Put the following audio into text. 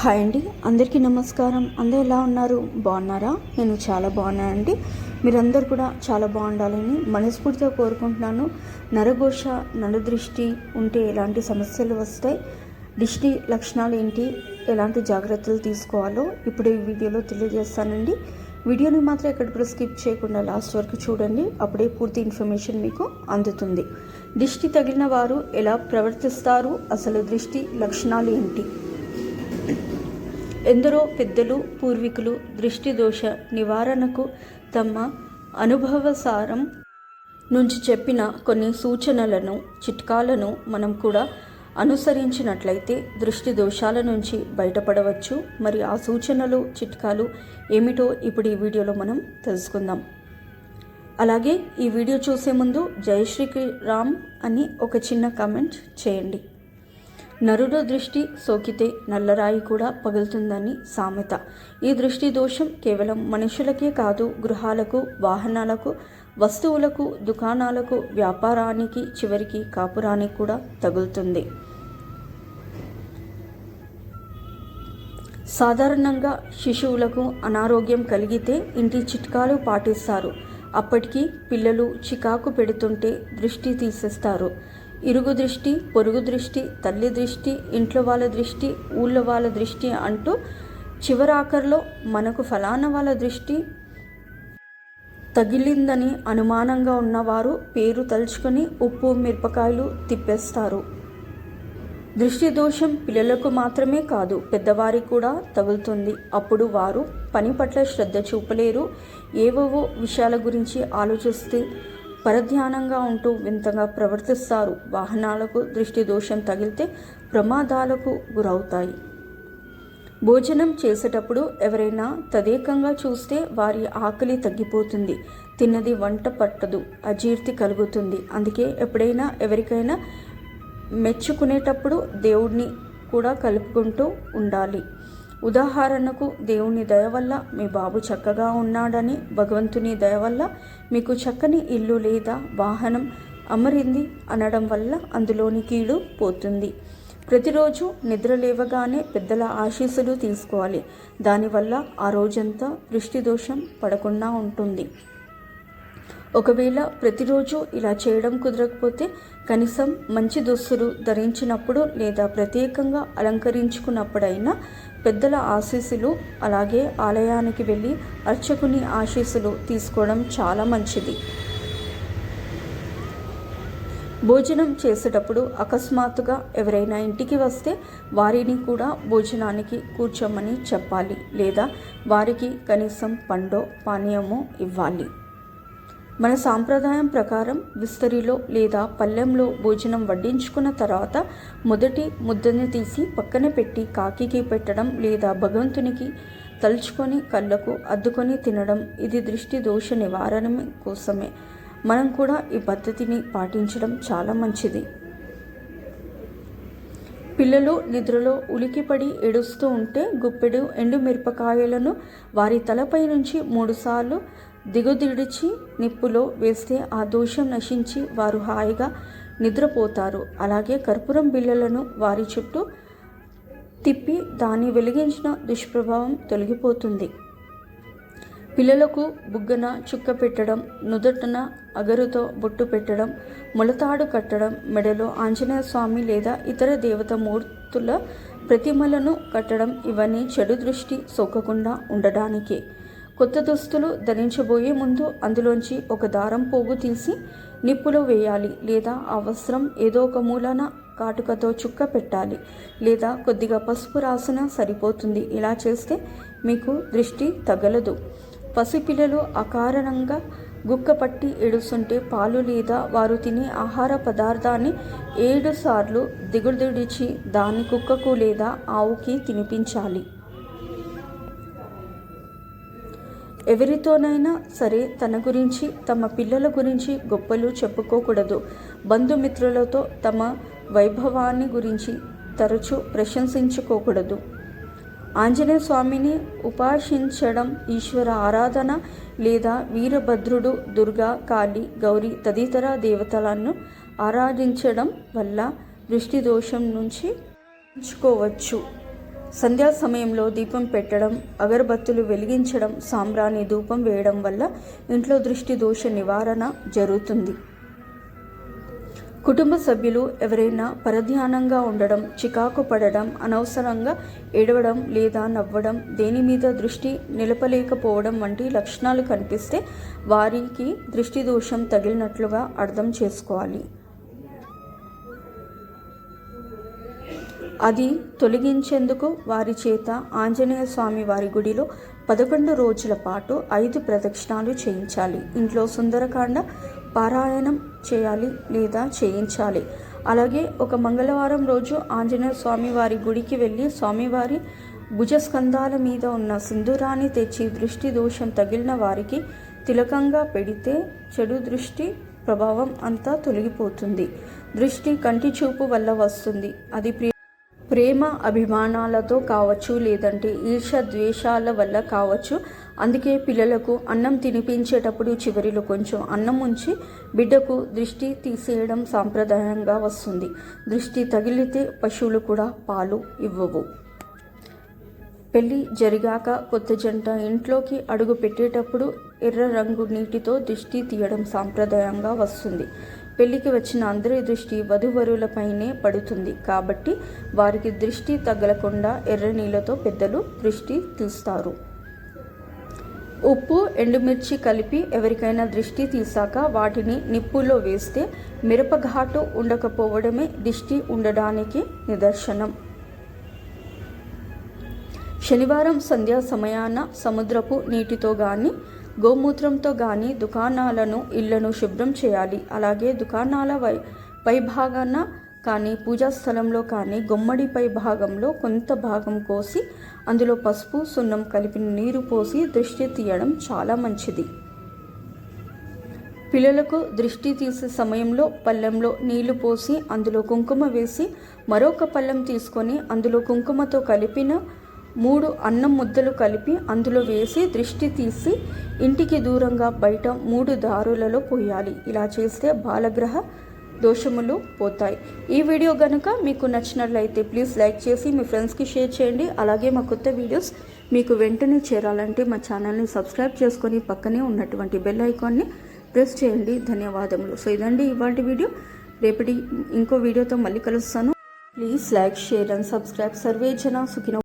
Hi అండి అందరికీ నమస్కారం. అందరు ఎలా ఉన్నారు? బాగున్నారా? నేను చాలా బాగున్నాను అండి మీరందరూ కూడా చాలా బాగుండాలని మనస్ఫూర్తిగా కోరుకుంటున్నాను. నరఘోష నరదృష్టి ఉంటే ఎలాంటి సమస్యలు వస్తాయి? దిష్టి లక్షణాలు ఏంటి? ఎలాంటి జాగ్రత్తలు తీసుకోవాలో ఇప్పుడు ఈ వీడియోలో తెలియజేస్తానండి. వీడియోని మాత్రం ఎక్కడ కూడా స్కిప్ చేయకుండా లాస్ట్ వరకు చూడండి. అప్పుడే పూర్తి ఇన్ఫర్మేషన్ మీకు అందుతుంది. దిష్టి తగిలిన వారు ఎలా ప్రవర్తిస్తారు? అసలు దృష్టి లక్షణాలు ఏంటి? ఎందరో పెద్దలు పూర్వీకులు దృష్టి దోష నివారణకు తమ అనుభవసారం నుంచి చెప్పిన కొన్ని సూచనలను చిట్కాలను మనం కూడా అనుసరించినట్లయితే దృష్టి దోషాల నుంచి బయటపడవచ్చు. మరి ఆ సూచనలు చిట్కాలు ఏమిటో ఇప్పుడు ఈ వీడియోలో మనం తెలుసుకుందాం. అలాగే ఈ వీడియో చూసే ముందు జై శ్రీ రామ్ అని ఒక చిన్న కామెంట్ చేయండి. నరుడు దృష్టి సోకితే నల్లరాయి కూడా పగులుతుందని సామెత. ఈ దృష్టి దోషం కేవలం మనుషులకే కాదు గృహాలకు వాహనాలకు వస్తువులకు దుకాణాలకు వ్యాపారానికి చివరికి కాపురానికి కూడా తగులుతుంది. సాధారణంగా శిశువులకు అనారోగ్యం కలిగితే ఇంటి చిట్కాలు పాటిస్తారు. అప్పటికి పిల్లలు చికాకు పెడుతుంటే దృష్టి తీసేస్తారు. ఇరుగు దృష్టి పొరుగు దృష్టి తల్లి దృష్టి ఇంట్లో వాళ్ళ దృష్టి ఊళ్ళో వాళ్ళ దృష్టి అంటూ చివరాఖరిలో మనకు ఫలానా వాళ్ళ దృష్టి తగిలిందని అనుమానంగా ఉన్నవారు పేరు తలుచుకొని ఉప్పు మిరపకాయలు తిప్పేస్తారు. దృష్టి దోషం పిల్లలకు మాత్రమే కాదు పెద్దవారికి కూడా తగులుతుంది. అప్పుడు వారు పని పట్ల శ్రద్ధ చూపలేరు. ఏవేవో విషయాల గురించి ఆలోచిస్తే పరధ్యానంగా ఉంటూ వింతగా ప్రవర్తిస్తారు. వాహనాలకు దృష్టి దోషం తగిలితే ప్రమాదాలకు గురవుతాయి. భోజనం చేసేటప్పుడు ఎవరైనా తదేకంగా చూస్తే వారి ఆకలి తగ్గిపోతుంది. తిన్నది వంట పట్టదు అజీర్తి కలుగుతుంది. అందుకే ఎప్పుడైనా ఎవరికైనా మెచ్చుకునేటప్పుడు దేవుడిని కూడా కలుపుకుంటూ ఉండాలి. ఉదాహరణకు దేవుని దయ వల్ల మీ బాబు చక్కగా ఉన్నాడని భగవంతుని దయ వల్ల మీకు చక్కని ఇల్లు లేదా వాహనం అమరింది అనడం వల్ల అందులోని కీడు పోతుంది. ప్రతిరోజు నిద్ర లేవగానే పెద్దల ఆశీస్సులు తీసుకోవాలి. దానివల్ల ఆ రోజంతా దృష్టి దోషం పడకుండా ఉంటుంది. ఒకవేళ ప్రతిరోజు ఇలా చేయడం కుదరకపోతే కనీసం మంచి దుస్తులు ధరించినప్పుడు లేదా ప్రత్యేకంగా అలంకరించుకున్నప్పుడైనా పెద్దల ఆశీస్సులు అలాగే ఆలయానికి వెళ్ళి అర్చకుని ఆశీస్సులు తీసుకోవడం చాలా మంచిది. భోజనం చేసేటప్పుడు అకస్మాత్తుగా ఎవరైనా ఇంటికి వస్తే వారిని కూడా భోజనానికి కూర్చోమని చెప్పాలి లేదా వారికి కనీసం పండో పానీయమో ఇవ్వాలి. మన సాంప్రదాయం ప్రకారం విస్తరిలో లేదా పళ్ళెంలో భోజనం వడ్డించుకున్న తర్వాత మొదటి ముద్దని తీసి పక్కన పెట్టి కాకికి పెట్టడం లేదా భగవంతునికి తలుచుకొని కళ్ళకు అద్దుకొని తినడం ఇది దృష్టి దోష నివారణ కోసమే. మనం కూడా ఈ పద్ధతిని పాటించడం చాలా మంచిది. పిల్లలు నిద్రలో ఉలికిపడి ఏడుస్తూ ఉంటే గుప్పెడు ఎండు మిరపకాయలను వారి తలపై నుంచి మూడుసార్లు దిగుదిడిచి నిప్పులో వేస్తే ఆ దోషం నశించి వారు హాయిగా నిద్రపోతారు. అలాగే కర్పూరం బిళ్ళలను వారి చుట్టూ తిప్పి దాన్ని వెలిగించిన దుష్ప్రభావం తొలగిపోతుంది. పిల్లలకు బుగ్గన చుక్క పెట్టడం నుదుటన అగరుతో బొట్టు పెట్టడం మొలతాడు కట్టడం మెడలో ఆంజనేయ స్వామి లేదా ఇతర దేవత మూర్తుల ప్రతిమలను కట్టడం ఇవన్నీ చెడు దృష్టి సోకకుండా ఉండడానికి. కొత్త దుస్తులు ధరించబోయే ముందు అందులోంచి ఒక దారం పోగు తీసి నిప్పులో వేయాలి లేదా ఆ వస్త్రం ఏదో ఒక మూలన కాటుకతో చుక్క పెట్టాలి లేదా కొద్దిగా పసుపు రాసిన సరిపోతుంది. ఇలా చేస్తే మీకు దృష్టి తగలదు. పసిపిల్లలు అకారణంగా గుక్కపట్టి ఏడుస్తుంటే పాలు లేదా వారు తినే ఆహార పదార్థాన్ని ఏడు సార్లు దిగుడిచి దాన్ని కుక్కకు లేదా ఆవుకి తినిపించాలి. ఎవరితోనైనా సరే తన గురించి తమ పిల్లల గురించి గొప్పలు చెప్పుకోకూడదు. బంధుమిత్రులతో తమ వైభవాన్ని గురించి తరచూ ప్రశంసించుకోకూడదు. ఆంజనేయ స్వామిని ఉపాసించడం ఈశ్వర ఆరాధన లేదా వీరభద్రుడు దుర్గా కాళీ గౌరీ తదితర దేవతలను ఆరాధించడం వల్ల దృష్టి దోషం నుంచి ఉంచుకోవచ్చు సంధ్యా సమయంలో దీపం పెట్టడం అగరబత్తులు వెలిగించడం సాంబ్రాణి ధూపం వేయడం వల్ల ఇంట్లో దృష్టి దోష నివారణ జరుగుతుంది. కుటుంబ సభ్యులు ఎవరైనా పరధ్యానంగా ఉండడం చికాకు పడడం అనవసరంగా ఏడవడం లేదా నవ్వడం దేని మీద దృష్టి నిలపలేకపోవడం వంటి లక్షణాలు కనిపిస్తే వారికి దృష్టి దోషం తగిలినట్లుగా అర్థం చేసుకోవాలి. అది తొలగించేందుకు వారి చేత ఆంజనేయ స్వామి వారి గుడిలో పదకొండు రోజుల పాటు ఐదు ప్రదక్షిణాలు చేయించాలి. ఇంట్లో సుందరకాండ పారాయణం చేయాలి లేదా చేయించాలి. అలాగే ఒక మంగళవారం రోజు ఆంజనేయ స్వామి వారి గుడికి వెళ్ళి స్వామివారి భుజస్కంధాల మీద ఉన్న సింధూరాన్ని తెచ్చి దృష్టి దోషం తగిలిన వారికి తిలకంగా పెడితే చెడు దృష్టి ప్రభావం అంతా తొలగిపోతుంది. దృష్టి కంటి చూపు వల్ల వస్తుంది. అది ప్రియ ప్రేమ అభిమానాలతో కావచ్చు లేదంటే ఈర్ష ద్వేషాల వల్ల కావచ్చు. అందుకే పిల్లలకు అన్నం తినిపించేటప్పుడు చివరిలో కొంచెం అన్నం ఉంచి బిడ్డకు దృష్టి తీసేయడం సాంప్రదాయంగా వస్తుంది. దృష్టి తగిలితే పశువులు కూడా పాలు ఇవ్వవు. పెళ్ళి జరిగాక కొత్త జంట ఇంట్లోకి అడుగు పెట్టేటప్పుడు ఎర్ర రంగు నీటితో దృష్టి తీయడం సాంప్రదాయంగా వస్తుంది. పెళ్ళికి వచ్చిన అందరి దృష్టి వధువరులపైనే పడుతుంది. కాబట్టి వారికి దృష్టి తగలకుండా ఎర్ర నీళ్ళతో పెద్దలు దృష్టి తీస్తారు. ఉప్పు ఎండుమిర్చి కలిపి ఎవరికైనా దృష్టి తీసాక వాటిని నిప్పులో వేస్తే మిరపఘాటు ఉండకపోవడమే దిష్టి ఉండడానికి నిదర్శనం. శనివారం సంధ్యా సమయాన సముద్రపు నీటితో కానీ గోమూత్రంతో కానీ దుకాణాలను ఇళ్ళను శుభ్రం చేయాలి. అలాగే దుకాణాల వై పైభాగాన కానీ పూజా స్థలంలో కానీ గుమ్మడి పై భాగంలో కొంత భాగం కోసి అందులో పసుపు సున్నం కలిపిన నీరు పోసి దృష్టి తీయడం చాలా మంచిది. పిల్లలకు దృష్టి తీసే సమయంలో పళ్ళెంలో నీళ్ళు పోసి అందులో కుంకుమ వేసి మరొక పళ్ళెం తీసుకొని అందులో కుంకుమతో కలిపిన మూడు అన్నం ముద్దలు కలిపి అందులో వేసి దృష్టి తీసి ఇంటికి దూరంగా బయట మూడు దారులలో పోయాలి. ఇలా చేస్తే బాలగ్రహ దోషములు పోతాయి. ఈ వీడియో కనుక మీకు నచ్చినట్లయితే ప్లీజ్ లైక్ చేసి మీ ఫ్రెండ్స్కి షేర్ చేయండి. అలాగే మా కొత్త వీడియోస్ మీకు వెంటనే చేరాలంటే మా ఛానల్ని సబ్స్క్రైబ్ చేసుకొని పక్కనే ఉన్నటువంటి బెల్ ఐకాన్ని ప్రెస్ చేయండి. ధన్యవాదములు. సో ఇదండి ఇవాళ వీడియో. రేపటి ఇంకో వీడియోతో మళ్ళీ కలుస్తాను. Please like share and subscribe. Survey జన సుఖిన